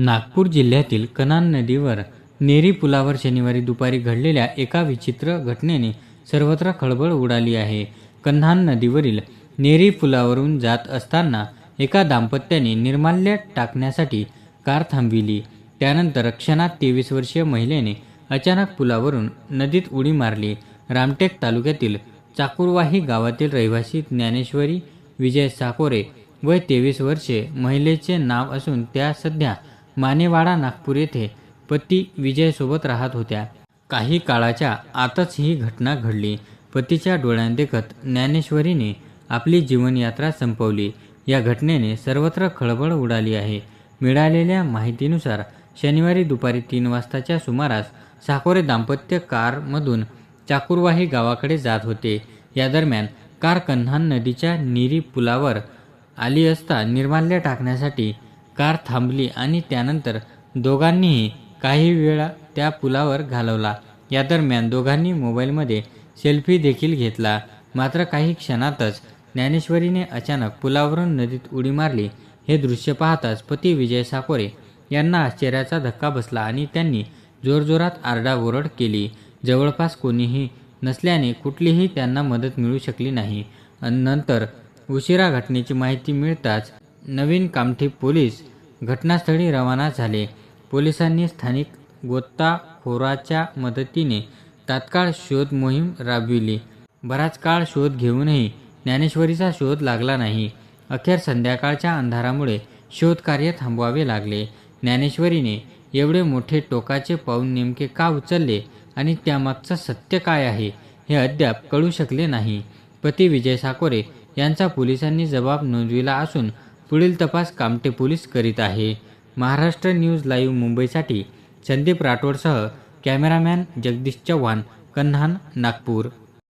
नागपूर जिल्ह्यातील कनान नदीवर नेरी पुलावर शनिवारी दुपारी घडलेल्या एका विचित्र घटनेने सर्वत्र खळबळ उडाली आहे. कन्हान नदीवरील नेरी पुलावरून जात असताना एका दाम्पत्याने निर्माल्य टाकण्यासाठी कार थांबविली. त्यानंतर क्षणात तेवीस वर्षीय महिलेने अचानक पुलावरून नदीत उडी मारली. रामटेक तालुक्यातील चाकुरवाही गावातील रहिवासी ज्ञानेश्वरी विजय साकोरे वय तेवीस वर्षे महिलेचे नाव असून त्या सध्या मानेवाडा नागपूर येथे पती विजयसोबत राहत होत्या. काही काळाच्या आतच ही घटना घडली. पतीच्या डोळ्यांदेखत ज्ञानेश्वरीने आपली जीवनयात्रा संपवली. या घटनेने सर्वत्र खळबळ उडाली आहे. मिळालेल्या माहितीनुसार शनिवारी दुपारी तीन वाजताच्या सुमारास साकोरे दाम्पत्य कारमधून चाकुरवाही गावाकडे जात होते. या दरम्यान कार कन्हान नदीच्या निरी पुलावर आली असता निर्माल्य टाकण्यासाठी कार थांबली आणि त्यानंतर दोघांनीही काही वेळा त्या पुलावर घालवला. या दरम्यान दोघांनी मोबाईलमध्ये सेल्फी देखील घेतला. मात्र काही क्षणातच ज्ञानेश्वरीने अचानक पुलावरून नदीत उडी मारली. हे दृश्य पाहताच पती विजय साकोरे यांना आश्चर्याचा धक्का बसला आणि त्यांनी जोरजोरात आरडाओरड केली. जवळपास कोणीही नसल्याने कुठलीही त्यांना मदत मिळू शकली नाही. नंतर उशिरा घटनेची माहिती मिळताच नवीन कामठी पोलीस घटनास्थळी रवाना झाले. पोलिसांनी स्थानिक गोत्ताखोराच्या मदतीने तात्काळ शोध मोहीम राबविली. बराच काळ शोध घेऊनही ज्ञानेश्वरीचा शोध लागला नाही. अखेर संध्याकाळच्या अंधारामुळे शोधकार्य थांबवावे लागले. ज्ञानेश्वरीने एवढे मोठे टोकाचे पाऊल नेमके का उचलले आणि त्यामागचं सत्य काय आहे हे अद्याप कळू शकले नाही. पती विजय साकोरे यांचा पोलिसांनी जबाब नोंदविला असून पुढील तपास कामटे पोलीस करीत आहे. महाराष्ट्र न्यूज लाईव्ह मुंबईसाठी संदीप राठोडसह कॅमेरामॅन जगदीश चव्हाण कन्हान नागपूर.